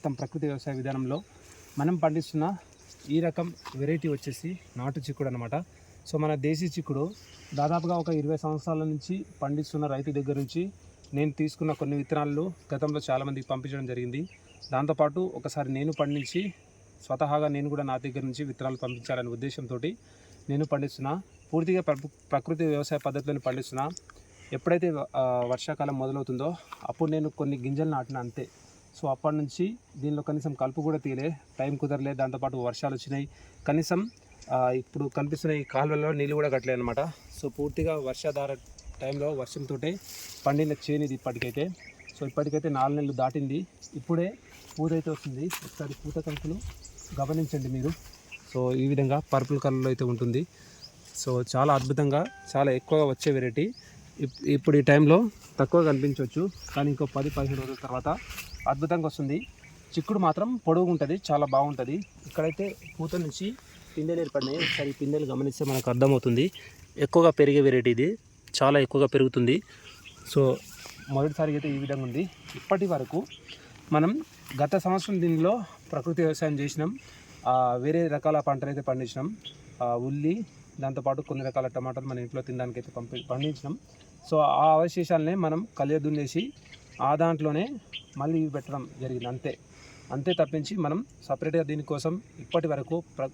మొత్తం ప్రకృతి వ్యవసాయ విధానంలో మనం పండిస్తున్న ఈ రకం వెరైటీ వచ్చేసి నాటు చిక్కుడు అనమాట సో మన దేశీ చిక్కుడు దాదాపుగా ఒక ఇరవై సంవత్సరాల నుంచి పండిస్తున్న రైతు దగ్గర నుంచి నేను తీసుకున్న కొన్ని విత్తనాలు గతంలో చాలామందికి పంపించడం జరిగింది. దాంతోపాటు ఒకసారి నేను పండించి స్వతహాగా నేను కూడా నా దగ్గర నుంచి విత్తనాలు పంపించాలనే ఉద్దేశంతో నేను పండిస్తున్న పూర్తిగా ప్రకృతి వ్యవసాయ పద్ధతిలో పండిస్తున్నా ఎప్పుడైతే వర్షాకాలం మొదలవుతుందో అప్పుడు నేను కొన్ని గింజలు నాటిన అంతే. సో అప్పటి నుంచి దీనిలో కనీసం కలుపు కూడా తీయలే టైం కుదరలే దాంతోపాటు వర్షాలు వచ్చినాయి. కనీసం ఇప్పుడు కనిపిస్తున్న ఈ కాలువలో నీళ్ళు కూడా కట్టలే అనమాట సో పూర్తిగా వర్షాధార టైంలో వర్షంతో పండిన చేను ఇది ఇప్పటికైతే. సో ఇప్పటికైతే నాలుగు నెలలు దాటింది. ఇప్పుడే పూత అయితే వస్తుంది. ఒకసారి పూత కంకులు గమనించండి మీరు. సో ఈ విధంగా పర్పుల్ కలర్లో అయితే ఉంటుంది. సో చాలా అద్భుతంగా చాలా ఎక్కువగా వచ్చే వెరైటీ ఇప్పుడు ఈ టైంలో తక్కువ కనిపించవచ్చు కానీ ఇంకో పది పదిహేను రోజుల తర్వాత అద్భుతంగా వస్తుంది. చిక్కుడు మాత్రం పొడవుగా ఉంటుంది చాలా బాగుంటుంది. ఇక్కడైతే పూత నుంచి పిందెలు ఏర్పడినాయి. ఒకసారి పిందెలు గమనిస్తే మనకు అర్థమవుతుంది. ఎక్కువగా పెరిగే వెరైటీ ఇది చాలా ఎక్కువగా పెరుగుతుంది. సో మొదటిసారి అయితే ఈ విధంగా ఉంది. ఇప్పటి వరకు మనం గత సంవత్సరం దీనిలో ప్రకృతి వ్యవసాయం చేసినాం. వేరే రకాల పంటలు అయితే పండించినాం. ఉల్లి దాంతోపాటు కొన్ని రకాల టమాటాలు మన ఇంట్లో తినడానికి అయితే పంపి పండించినాం. సో ఆ అవశేషాలనే మనం కలియ దున్నేసి ఆ దాంట్లోనే మళ్ళీ పెట్టడం జరిగింది అంతే. అంతే తప్పించి మనం సపరేట్గా దీనికోసం ఇప్పటి వరకు ప్ర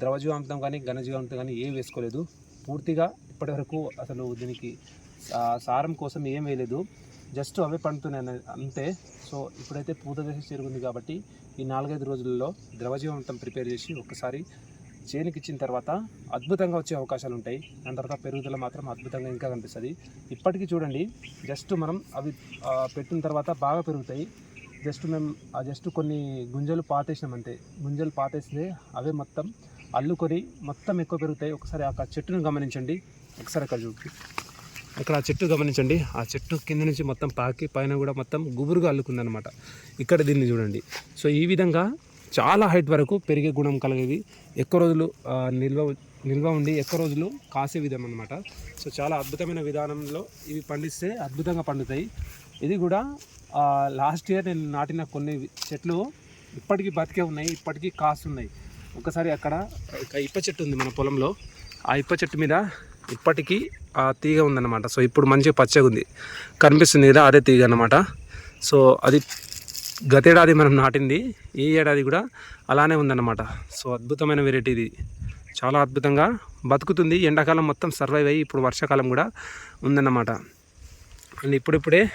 ద్రవజీవాంతం కానీ ఘనజీవాంతం కానీ ఏం వేసుకోలేదు. పూర్తిగా ఇప్పటి వరకు అసలు దీనికి సారం కోసం ఏం వేయలేదు. జస్ట్ అవే పండుతున్నాయి అంతే. సో ఇప్పుడైతే పూత దశ చేరుకుంది కాబట్టి ఈ నాలుగైదు రోజుల్లో ద్రవజీవాంతం ప్రిపేర్ చేసి ఒక్కసారి చేనుకి ఇచ్చిన తర్వాత అద్భుతంగా వచ్చే అవకాశాలు ఉంటాయి. దాని తర్వాత పెరుగుదల మాత్రం అద్భుతంగా ఇంకా కనిపిస్తుంది. ఇప్పటికీ చూడండి జస్ట్ మనం అవి పెట్టిన తర్వాత బాగా పెరుగుతాయి. జస్ట్ మేము ఆ జస్ట్ కొన్ని గుంజలు పాతేసినాం అంతే. గుంజలు పాతేస్తే అవే మొత్తం అల్లుకొని మొత్తం ఎక్కువ పెరుగుతాయి. ఒకసారి ఆ చెట్టును గమనించండి. ఒకసారి అక్కడ చూపి. అక్కడ ఆ చెట్టు గమనించండి. ఆ చెట్టు కింద నుంచి మొత్తం పాకి పైన కూడా మొత్తం గుబురుగా అల్లుకుందనమాట ఇక్కడ దీన్ని చూడండి. సో ఈ విధంగా చాలా హైట్ వరకు పెరిగే గుణం కలిగేది ఎక్కువ రోజులు నిల్వ నిల్వ ఉండి ఎక్కువ రోజులు కాసే విధం అనమాట సో చాలా అద్భుతమైన విధానంలో ఇవి పండిస్తే అద్భుతంగా పండుతాయి. ఇది కూడా లాస్ట్ ఇయర్ నేను నాటిన కొన్ని చెట్లు ఇప్పటికీ బతికే ఉన్నాయి ఇప్పటికీ కాస్తున్నాయి ఒకసారి అక్కడ ఒక ఇప్ప చెట్టు ఉంది మన పొలంలో. ఆ ఇప్ప చెట్టు మీద ఇప్పటికీ ఆ తీగ ఉందన్నమాట. సో ఇప్పుడు మంచిగా పచ్చగా ఉంది. కనిపిస్తుంది కదా అదే తీగ అనమాట సో అది గతేడాది మనం నాటింది ఈ ఏడాది కూడా అలానే ఉందన్నమాట. సో అద్భుతమైన వెరైటీ ఇది. చాలా అద్భుతంగా బతుకుతుంది. ఎండాకాలం మొత్తం సర్వైవ్ అయ్యి ఇప్పుడు వర్షాకాలం కూడా ఉందన్నమాట. అండ్ ఇప్పుడిప్పుడే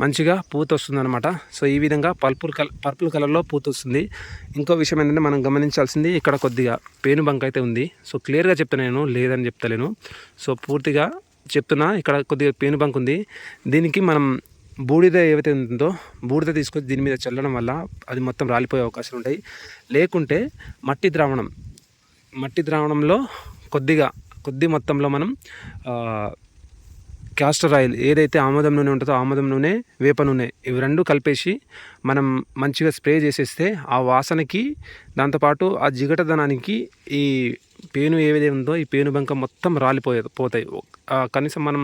మంచిగా పూత వస్తుందన్నమాట. సో ఈ విధంగా పర్పుల్ కలర్ పర్పుల్ కలర్లో పూత వస్తుంది. ఇంకో విషయం ఏంటంటే మనం గమనించాల్సింది ఇక్కడ కొద్దిగా పేను బంక్ అయితే ఉంది. సో క్లియర్గా చెప్తాను నేను లేదని చెప్తలేను. సో పూర్తిగా చెప్తున్నా ఇక్కడ కొద్దిగా పేను బంక్ ఉంది. దీనికి మనం బూడిద ఏవైతే ఉందో బూడిద తీసుకొని దీని మీద చల్లడం వల్ల అది మొత్తం రాలిపోయే అవకాశాలు ఉంటాయి. లేకుంటే మట్టి ద్రావణం మట్టి ద్రావణంలో కొద్దిగా కొద్ది మొత్తంలో మనం క్యాస్టర్ ఆయిల్ ఏదైతే ఆముదం నూనె ఉంటుందో ఆముదం నూనె వేప నూనె ఇవి రెండు కలిపేసి మనం మంచిగా స్ప్రే చేసేస్తే ఆ వాసనకి దాంతోపాటు ఆ జిగటదనానికి ఈ పేను ఏదైతే ఉందో ఈ పేను బంక మొత్తం రాలిపోయే పోతాయి. కనీసం మనం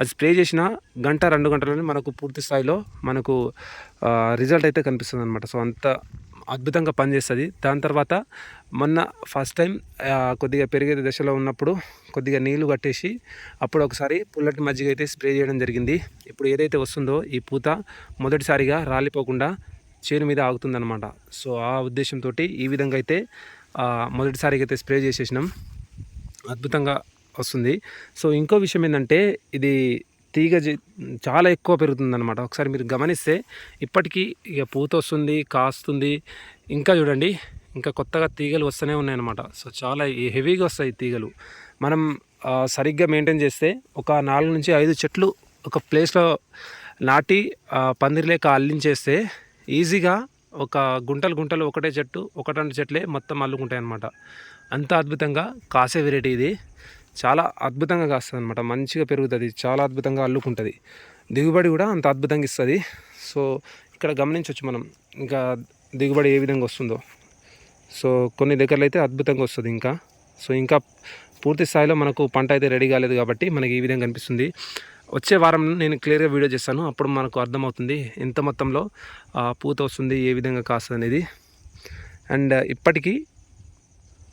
అది స్ప్రే చేసిన గంట రెండు గంటలోనే మనకు పూర్తి స్థాయిలో మనకు రిజల్ట్ అయితే కనిపిస్తుంది అనమాట సో అంత అద్భుతంగా పనిచేస్తుంది. దాని తర్వాత మొన్న ఫస్ట్ టైం కొద్దిగా పెరిగే దశలో ఉన్నప్పుడు కొద్దిగా నీళ్ళు కట్టేసి అప్పుడు ఒకసారి పుల్లటి మజ్జిగ అయితే స్ప్రే చేయడం జరిగింది. ఇప్పుడు ఏదైతే వస్తుందో ఈ పూత మొదటిసారిగా రాలిపోకుండా చేను మీద ఆగుతుందన్నమాట. సో ఆ ఉద్దేశంతో ఈ విధంగా అయితే మొదటిసారిగా అయితే స్ప్రే చేసేసినాం. అద్భుతంగా వస్తుంది. సో ఇంకో విషయం ఏంటంటే ఇది తీగ చాలా ఎక్కువ పెరుగుతుంది అనమాట ఒకసారి మీరు గమనిస్తే ఇప్పటికీ ఇక పూత వస్తుంది కాస్తుంది. ఇంకా చూడండి ఇంకా కొత్తగా తీగలు వస్తూనే ఉన్నాయన్నమాట. సో చాలా హెవీగా వస్తాయి తీగలు. మనం సరిగ్గా మెయింటైన్ చేస్తే ఒక నాలుగు నుంచి ఐదు చెట్లు ఒక ప్లేస్లో నాటి ఆ, పందిరిలేక అల్లించేస్తే ఈజీగా ఒక గుంటలు గుంటలు ఒకటే చెట్టు ఒకటంటి చెట్లే మొత్తం అల్లుకుంటాయి అనమాట అంత అద్భుతంగా కాసే వెరైటీ ఇది. చాలా అద్భుతంగా కాస్తుంది అనమాట మంచిగా పెరుగుతుంది. చాలా అద్భుతంగా అల్లుకుంటుంది. దిగుబడి కూడా అంత అద్భుతంగా ఇస్తుంది. సో ఇక్కడ గమనించవచ్చు మనం. ఇంకా దిగుబడి ఏ విధంగా వస్తుందో. సో కొన్ని దగ్గరలో అయితే అద్భుతంగా వస్తుంది ఇంకా. సో ఇంకా పూర్తి స్థాయిలో మనకు పంట అయితే రెడీ కాలేదు కాబట్టి మనకి ఈ విధంగా కనిపిస్తుంది వచ్చే వారం నేను క్లియర్గా వీడియో చేస్తాను. అప్పుడు మనకు అర్థమవుతుంది ఎంత మొత్తంలో పూత వస్తుంది ఏ విధంగా కాస్తుంది అనేది. అండ్ ఇప్పటికీ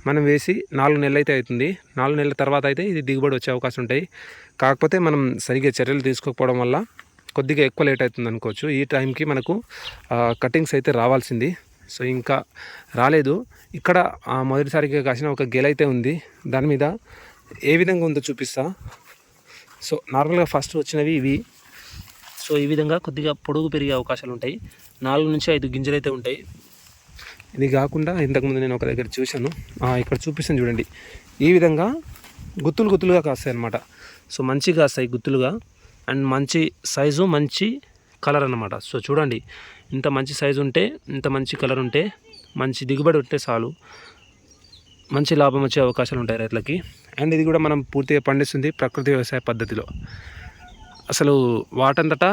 మనం వేసి నాలుగు నెలలు అయితే అవుతుంది. నాలుగు నెలల తర్వాత అయితే ఇది దిగుబడి వచ్చే అవకాశం ఉంటాయి. కాకపోతే మనం సరిగ్గా చర్యలు తీసుకోకపోవడం వల్ల కొద్దిగా ఎక్కువ లేట్ అవుతుంది అనుకోవచ్చు. ఈ టైంకి మనకు కటింగ్స్ అయితే రావాల్సింది. సో ఇంకా రాలేదు. ఇక్కడ మొదటిసారిగా కాసిన ఒక గెల అయితే ఉంది. దాని మీద ఏ విధంగా ఉందో చూపిస్తా. సో నార్మల్గా ఫస్ట్ వచ్చినవి ఇవి. సో ఈ విధంగా కొద్దిగా పొడుగు పెరిగే అవకాశాలు ఉంటాయి. నాలుగు నుంచి ఐదు గింజలు అయితే ఉంటాయి. ఇది కాకుండా ఇంతకుముందు నేను ఒక దగ్గర చూశాను. ఇక్కడ చూపిస్తాను చూడండి. ఈ విధంగా గుత్తులు గుత్తులుగా కాస్తాయి అన్నమాట. సో మంచిగా కాస్తాయి గుత్తులుగా. అండ్ మంచి సైజు మంచి కలర్ అనమాట సో చూడండి. ఇంత మంచి సైజు ఉంటే ఇంత మంచి కలర్ ఉంటే మంచి దిగుబడి ఉంటే చాలు. మంచి లాభం వచ్చే అవకాశాలు ఉంటాయి రైతులకి. అండ్ ఇది కూడా మనం పూర్తిగా పండిస్తుంది ప్రకృతి వ్యవసాయ పద్ధతిలో. అసలు వాటంతటా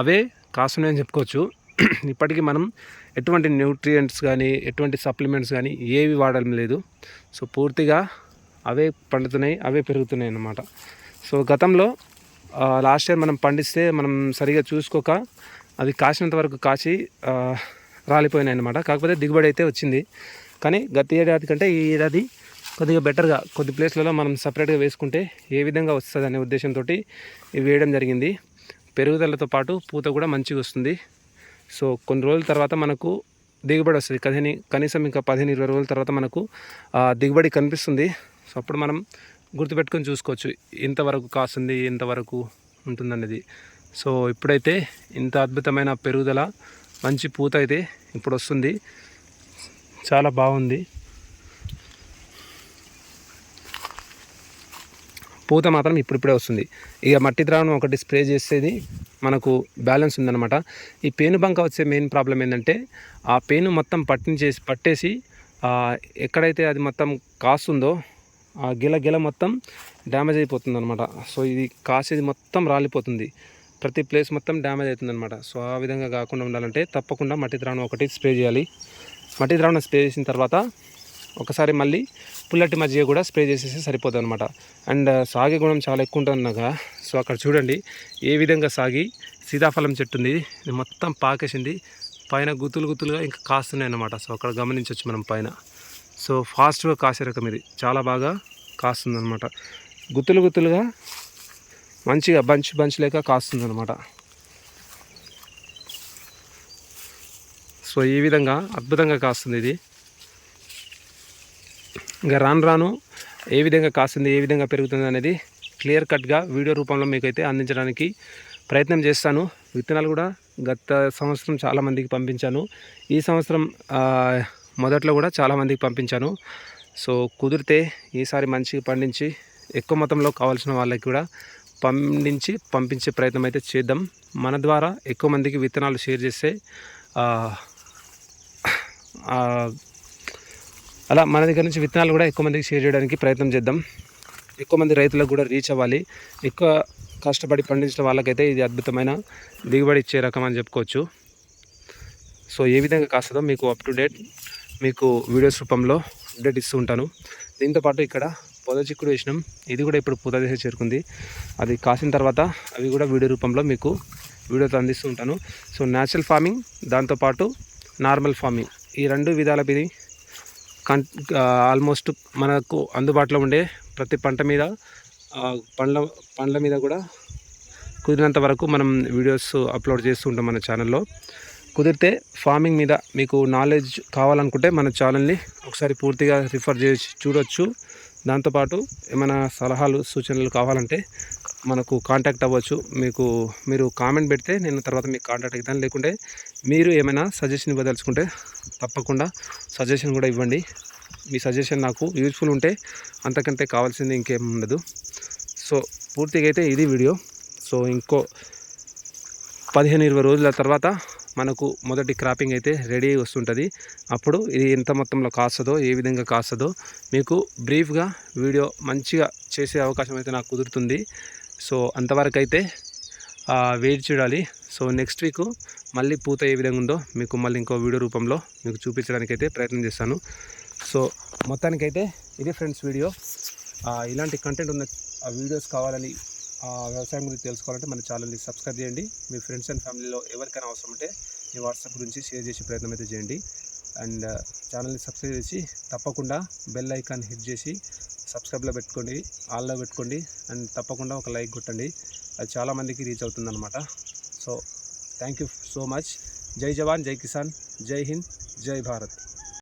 అవే కాస్తున్నాయని చెప్పుకోవచ్చు. ఇప్పటికీ మనం ఎటువంటి న్యూట్రియంట్స్ కానీ ఎటువంటి సప్లిమెంట్స్ కానీ ఏవి వాడడం లేదు. సో పూర్తిగా అవే పండుతున్నాయి అవే పెరుగుతున్నాయి అన్నమాట. సో గతంలో లాస్ట్ ఇయర్ మనం పండిస్తే మనం సరిగా చూసుకోక అవి కాసినంత వరకు కాచి రాలిపోయినాయి అన్నమాట. కాకపోతే దిగుబడి అయితే వచ్చింది. కానీ గత ఏడాది కంటే ఈ ఏడాది కొద్దిగా బెటర్గా కొద్ది ప్లేస్లలో మనం సపరేట్గా వేసుకుంటే ఏ విధంగా వస్తుంది అనే ఉద్దేశంతో ఇవి వేయడం జరిగింది. పెరుగుదలతో పాటు పూత కూడా మంచిగా వస్తుంది. సో కొన్ని రోజుల తర్వాత మనకు దిగుబడి వస్తుంది. కదని కనీసం ఇంకా పదిహేను ఇరవై రోజుల తర్వాత మనకు ఆ, దిగుబడి కనిపిస్తుంది. సో అప్పుడు మనం గుర్తుపెట్టుకొని చూసుకోవచ్చు. ఎంతవరకు కాస్తుంది ఎంతవరకు ఉంటుందనేది. సో ఇప్పుడైతే ఇంత అద్భుతమైన పెరుగుదల మంచి పూత అయితే ఇప్పుడు వస్తుంది. చాలా బాగుంది. పూత మాత్రం ఇప్పుడిప్పుడే వస్తుంది. ఇక మట్టి ద్రావణం ఒకటి స్ప్రే చేసేది మనకు బ్యాలెన్స్ ఉందన్నమాట. ఈ పేను బంక వచ్చే మెయిన్ ప్రాబ్లం ఏంటంటే ఆ పేను మొత్తం పట్టించేసి పట్టేసి ఎక్కడైతే అది మొత్తం కాస్తుందో ఆ గిల గిల మొత్తం డ్యామేజ్ అయిపోతుంది అనమాట సో ఇది కాసేది మొత్తం రాలిపోతుంది. ప్రతి ప్లేస్ మొత్తం డ్యామేజ్ అవుతుందన్నమాట. సో ఆ విధంగా కాకుండా ఉండాలంటే తప్పకుండా మట్టి ద్రావణం ఒకటి స్ప్రే చేయాలి. మట్టి ద్రావణం స్ప్రే చేసిన తర్వాత ఒకసారి మళ్ళీ పుల్లటి మజ్జిగ కూడా స్ప్రే చేసేసి సరిపోతుంది అనమాట అండ్ సాగే గుణం చాలా ఎక్కువ ఉంటుంది అన్నాక సో అక్కడ చూడండి ఏ విధంగా సాగి సీతాఫలం చెట్టు ఉంది. ఇది మొత్తం పాకేసింది. పైన గుత్తులు గుత్తులుగా ఇంకా కాస్తున్నాయి అన్నమాట సో అక్కడ గమనించవచ్చు మనం పైన. సో ఫాస్ట్గా కాసే రకం ఇది. చాలా బాగా కాస్తుంది అనమాట గుత్తులు గుత్తులుగా మంచిగా బంచ్ బంచ్ లేక కాస్తుంది అనమాట సో ఈ విధంగా అద్భుతంగా కాస్తుంది ఇది? ఇంకా రాను రాను ఏ విధంగా కాస్తుంది ఏ విధంగా పెరుగుతుంది అనేది క్లియర్ కట్గా వీడియో రూపంలో మీకైతే అందించడానికి ప్రయత్నం చేస్తాను. విత్తనాలు కూడా గత సంవత్సరం చాలామందికి పంపించాను. ఈ సంవత్సరం మొదట్లో కూడా చాలామందికి పంపించాను. సో కుదిరితే ఈసారి మంచిగా పండించి ఎక్కువ మొత్తంలో కావాల్సిన వాళ్ళకి కూడా పండించి పంపించే ప్రయత్నం అయితే చేద్దాం. మన ద్వారా ఎక్కువ మందికి విత్తనాలు షేర్ చేస్తే అలా మన దగ్గర నుంచి విత్తనాలు కూడా ఎక్కువ మందికి షేర్ చేయడానికి ప్రయత్నం చేద్దాం. ఎక్కువ మంది రైతులకు కూడా రీచ్ అవ్వాలి. ఎక్కువ కష్టపడి పండించిన వాళ్ళకైతే ఇది అద్భుతమైన దిగుబడి ఇచ్చే రకం అని చెప్పుకోవచ్చు. సో ఏ విధంగా కాస్తుందో మీకు అప్ టు డేట్ మీకు వీడియోస్ రూపంలో అప్డేట్ ఇస్తూ ఉంటాను. దీంతోపాటు ఇక్కడ పొద చిక్కుడు వేసినాం. ఇది కూడా ఇప్పుడు పూత దశ చేరుకుంది. అది కాసిన తర్వాత అవి కూడా వీడియో రూపంలో మీకు వీడియోతో అందిస్తూ ఉంటాను. సో న్యాచురల్ ఫార్మింగ్ దాంతోపాటు నార్మల్ ఫార్మింగ్ ఈ రెండు విధాల ఇది కన్ ఆల్మోస్ట్ మనకు అందుబాటులో ఉండే ప్రతి పంట మీద పండ్ల పండ్ల మీద కూడా కుదిరినంత వరకు మనం వీడియోస్ అప్లోడ్ చేస్తూ ఉంటాం మన ఛానల్లో కుదిరితే ఫార్మింగ్ మీద మీకు నాలెడ్జ్ కావాలనుకుంటే మన ఛానల్ని ఒకసారి పూర్తిగా రిఫర్ చేసి చూడొచ్చు. దాంతోపాటు ఏమైనా సలహాలు సూచనలు కావాలంటే మనకు కాంటాక్ట్ అవ్వచ్చు. మీకు మీరు కామెంట్ పెడితే నేను తర్వాత మీకు కాంటాక్ట్ అవుతాను లేకుంటే మీరు ఏమైనా సజెషన్ ఇవ్వదలుచుకుంటే తప్పకుండా సజెషన్ కూడా ఇవ్వండి. మీ సజెషన్ నాకు యూజ్ఫుల్ ఉంటే అంతకంటే కావాల్సింది ఇంకేం ఉండదు. సో పూర్తిగా అయితే ఇది వీడియో సో ఇంకో పదిహేను ఇరవై రోజుల తర్వాత మనకు మొదటి క్రాపింగ్ అయితే రెడీ అయి వస్తుంటుంది. అప్పుడు ఇది ఎంత మొత్తంలో కాస్తుందో ఏ విధంగా కాస్తుందో మీకు బ్రీఫ్గా వీడియో మంచిగా చేసే అవకాశం అయితే నాకు కుదురుతుంది. సో అంతవరకు అయితే వెయిట్ చూడాలి. సో నెక్స్ట్ వీక్ మళ్ళీ పూత ఏ విధంగా ఉందో మీకు మళ్ళీ ఇంకో వీడియో రూపంలో మీకు చూపించడానికి అయితే ప్రయత్నం చేస్తాను. సో మొత్తానికైతే ఇది ఫ్రెండ్స్ వీడియో. ఇలాంటి కంటెంట్ ఉన్న ఆ వీడియోస్ కావాలని వ్యవసాయం గురించి తెలుసుకోవాలంటే మన ఛానల్ని సబ్స్క్రైబ్ చేయండి. మీ ఫ్రెండ్స్ అండ్ ఫ్యామిలీలో ఎవరికైనా అవసరం ఉంటే మీ వాట్సాప్ గురించి షేర్ చేసే ప్రయత్నం అయితే చేయండి. అండ్ ఛానల్ని సబ్స్క్రైబ్ చేసి తప్పకుండా బెల్ ఐకాన్ హిట్ చేసి సబ్స్క్రైబ్లో పెట్టుకోండి ఆల్లో పెట్టుకోండి అండ్ తప్పకుండా ఒక లైక్ కొట్టండి. అది చాలామందికి రీచ్ అవుతుందన్నమాట. So thank you so much జై జవాన్ జై కిసాన్ జై హింద్ జై భారత్.